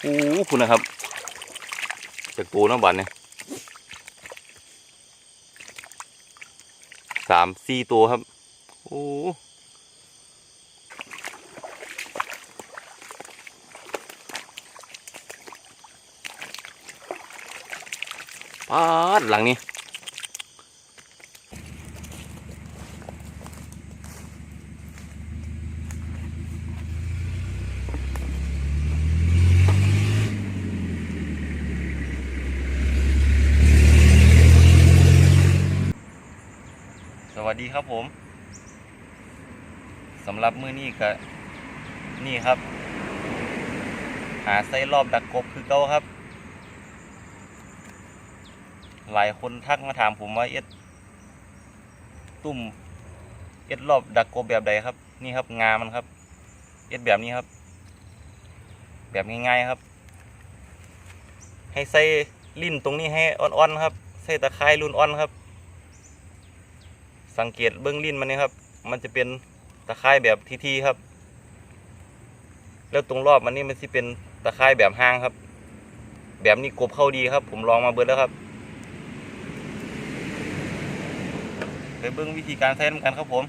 โอ้คุณนะครับจากูน้ำบันเนี่ยสามสี่ตัวครับ โอ้ปาดหลังนี้ สดีครับผมสำหรับมือนี้ก็นี่ครับ หาไส้รอบดักกบคือเก้าครับ หลายคนทักมาถามผมว่าเอ็ดตุ่มเอ็ดรอบดักกบแบบใดครับ นี่ครับงามันครับ เอ็ดแบบนี้ครับ แบบง่ายๆครับ ให้ใส่ลิ้นตรงนี้ให้อ่อนๆครับใส่ตะไคร้รุ่นอ่อนครับ สังเกตเบื้องลิ้นมันนี่ครับ มันจะเป็นตะไคร้แบบทีๆครับ แล้วตรงรอบมันนี่มันจะเป็นตะไคร้แบบห้างครับ แบบนี้กบเข้าดีครับ ผมลองมาเบิดแล้วครับไปเบื้องวิธีการใช้น้ำกันครับผม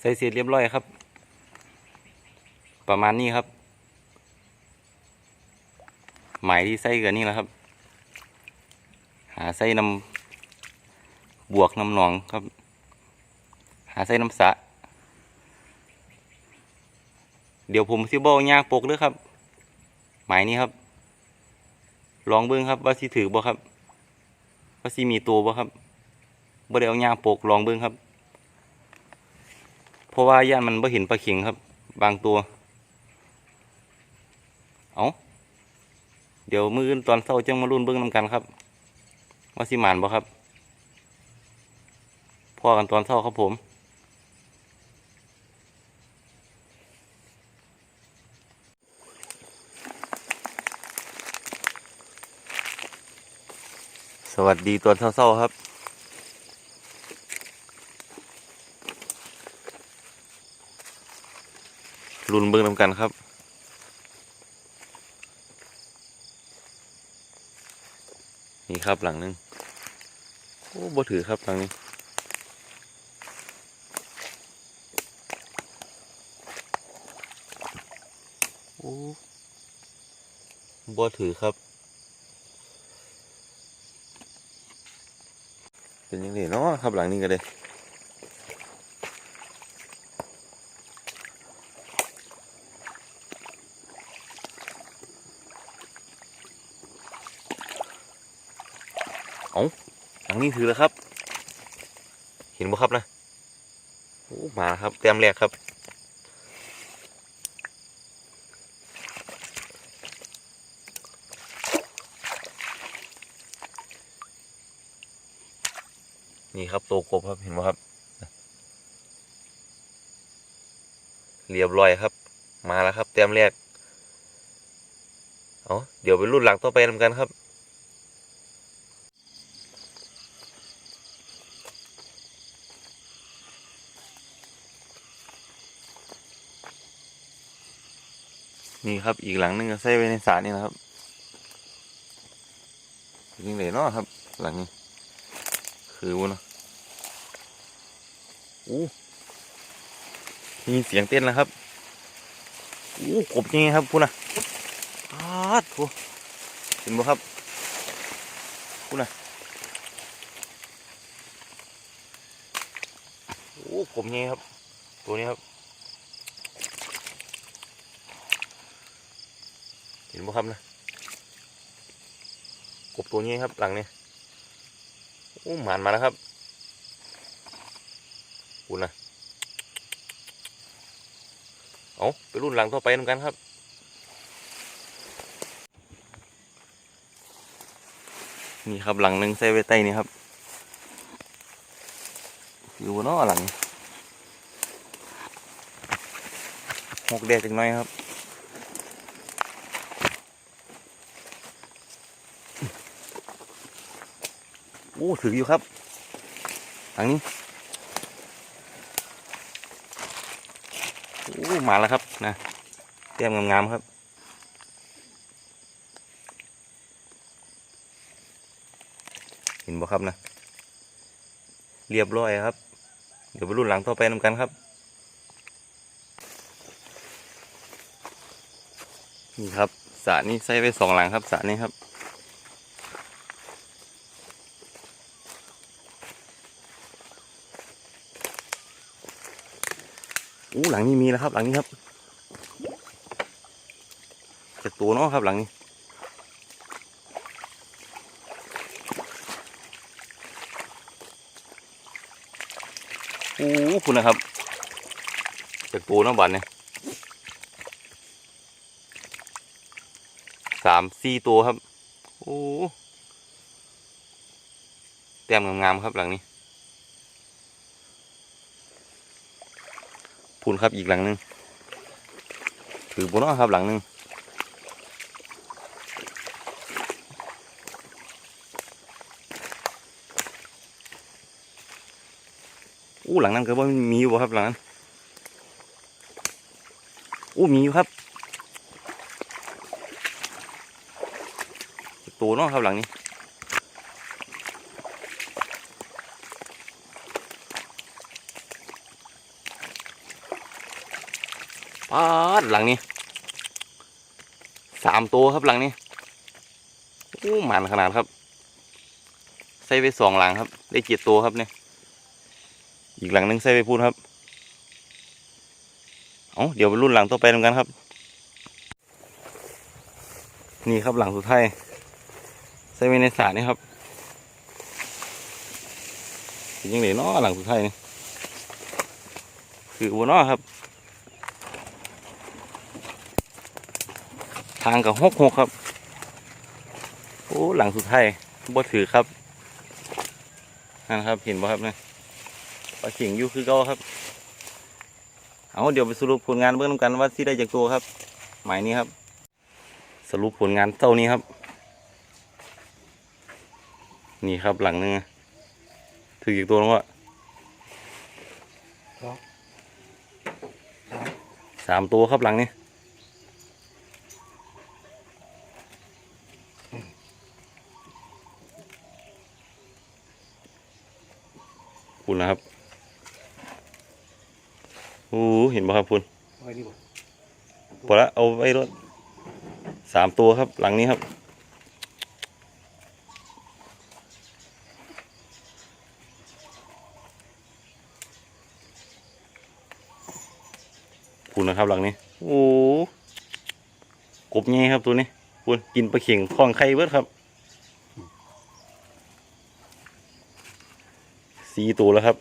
ใส่เสร็จเรียบร้อยครับ ประมาณนี้ครับ หมายที่ใส่กันนี่แหละครับ หาใส่น้ำบวกน้ำหนองครับ หาใส่น้ำสะ เดี๋ยวผมสิบอยางปกเลยครับ หมายนี้ครับ ลองเบิ้งครับว่าสิถือบ่ครับว่าสิมีตัวบ่ครับบ่ได้เอายางปกลองเบิ้งครับ ราะว่าย่านมันบ่เห็นปลาเข็งครับ บางตัว เอาเดี๋ยวมืออื่นตอนเช้าจังมารุ่นเบิ้งนำกันครับ ว่าสิหมานบ่ครับพ่อกันตอนเช้าครับผมสวัสดีตอนเช้าๆครับ รุนเบิ้งนำกันครับนี่ครับหลังนึงโอ้บ่ถือครับหลังนี้โอ้บ่ถือครับ เป็นยังไงเนาะครับหลังนี้ก็เลย หลังนี้ถือแล้วครับ เห็นบ่ครับนะโอ้มาครับเต็มแรกครับนี่ครับตัวกบครับเห็นไหมครับ เรียบร้อยครับ มาแล้วครับเต็มแรก เอาเดี๋ยวไปรุ่นหลังต่อไปนำกันครับ นี่ครับอีกหลังหนึงก็ใส่ไว้ในสรนี่นะครับยิงเลยเนาะครับ หลังนี้ คือวุ้นเนาะอู้มีเสียงเต้นแล้วครับอู้กบยังไงครับพูดนะอาดพูเห็นบ่ครับพูดนะโอ้กบยังไงครับ ตัวนี้ครับ ห็นบ่ครับนะกบตัวนี้ครับหลังนี้โอ้หมานมาแล้วครับคุณนะเอาไปรุ่นหลังต่อไปนำกันครับนี่ครับหลังหนึ่งใส่ไว้ใต้นี่ครับอยู่เนาะหลังหกแดดจังน้อยครับ โอ้ถืออยู่ครับทางนี้โอ้มาแล้วครับนะเตรียมงามๆครับเห็นบ่ครับนะเรียบร้อยครับ เดี๋ยวไปรุ่นหลังต่อไปนำกันครับ นี่ครับสระนี้ใส่ไปสองหลังครับสระนี้ครับ อู้หลังนี้มีแล้วครับ หลังนี้ครับจะตัวเนาะครับหลังนี้ อู้คุณนะครับจะตัวเนาะบัดเนี่ยสามสี่ตัวครับ โอ้แต้มงามๆครับหลังนี้ พูนครับอีกหลังหนึง ถือบนน้อครับหลังหนึงอู้หลังนั้นก็ว่ามีอยู่บ่ครับหลังนั้นอู้มีอยู่ครับตัวน้อครับหลังนี้ ปาดหลังนี้สามตัวครับหลังนี้โอ้หมันขนาดครับ ใส่ไปสองหลังครับ ได้เจ็ดตัวครับเนี่ยอีกหลังหนึงใส่ไปพูดครับเอาเดี๋ยวไปรุ่นหลังต่อไปทำกันครับ นี่ครับหลังสุดท้ายใส่ไว้ในสรนี่ครับยังไงเนาะหลังสุดท้ายนี่คือวัวนาะครับ ทางกับหกหกครับโอ้หลังสุดท้ายบ่ถือครับนั่นครับเห็นบ่ครับเนี่ยปลาเข่งอยู่คือเก่าครับ เอาเดี๋ยวไปสรุปผลงานเบื้องต้นกันว่าที่ได้จากตัวครับ หมายนี้ครับ สรุปผลงานเท่านี้ครับ นี่ครับหลังหนึงอะถืออีกตัวแล้วว่าสองสามสามตัวครับหลังนี้ คุณนะครับ โอ้เห็นบ่ครับคุณไว้นี่บ่พอละเอาไว้รถสามตัวครับ หลังนี้ครับคุณนะครับหลังนี้ โอ้กบไงครับตัวนี้คุณกินปลาเข่งคล้องไข่เบิดครับสีตัวแล้วครับ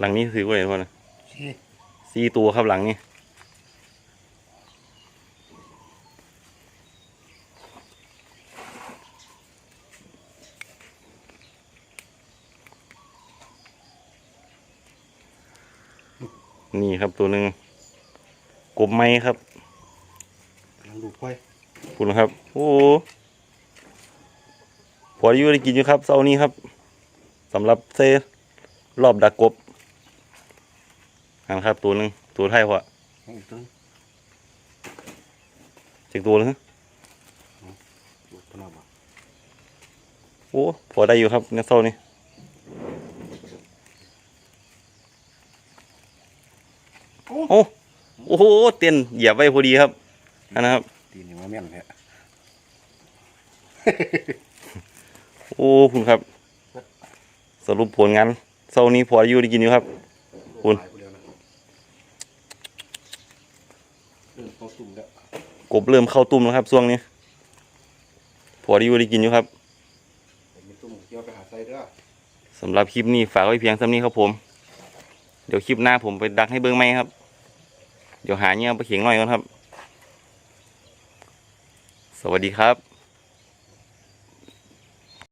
หลังนี้ถือว่าไงพ่อนะสี่สี่ตัวครับหลังนี้นี่ครับตัวหนึ่งกบไม้ครับกำลังดูไว้คุณครับ โอ้โหพออยู่ได้กินอยู่ครับเสาร์นี้ครับสำหรับเซรอบดักกบ นะครับตัวหนึ่งตัวไทยพออีกตัวจากตัวหนึงดูพนักบ่โอ้พอได้อยู่ครับเนี่ยเศร้านี่โอ้โอ้โอ้โหเตียนเหยียบไว้พอดีครับอันนะครับตีนี่มาแม่นแท้โอ้คุณครับ สรุปผลงานเศร้านี้พอได้อยู่ได้กินอยู่ครับคุณ ตายไปแล้วนะเริ่มเข้าตุ่มแล้ว กบเริ่มเข้าตุ้มแล้วครับช่วงนี้พอได้อยู่ได้กินอยู่ครับผมมีตุ่มเกี่ยวไปหาไส้เด้อสำหรับคลิปนี้ฝากไว้เพียงเท่านี้ครับผม เดี๋ยวคลิปหน้าผมไปดักให้เบิ้งไหมครับ เดี๋ยวหาเงี้ยไปเขียงหน่อยก่อนครับ สวัสดีครับ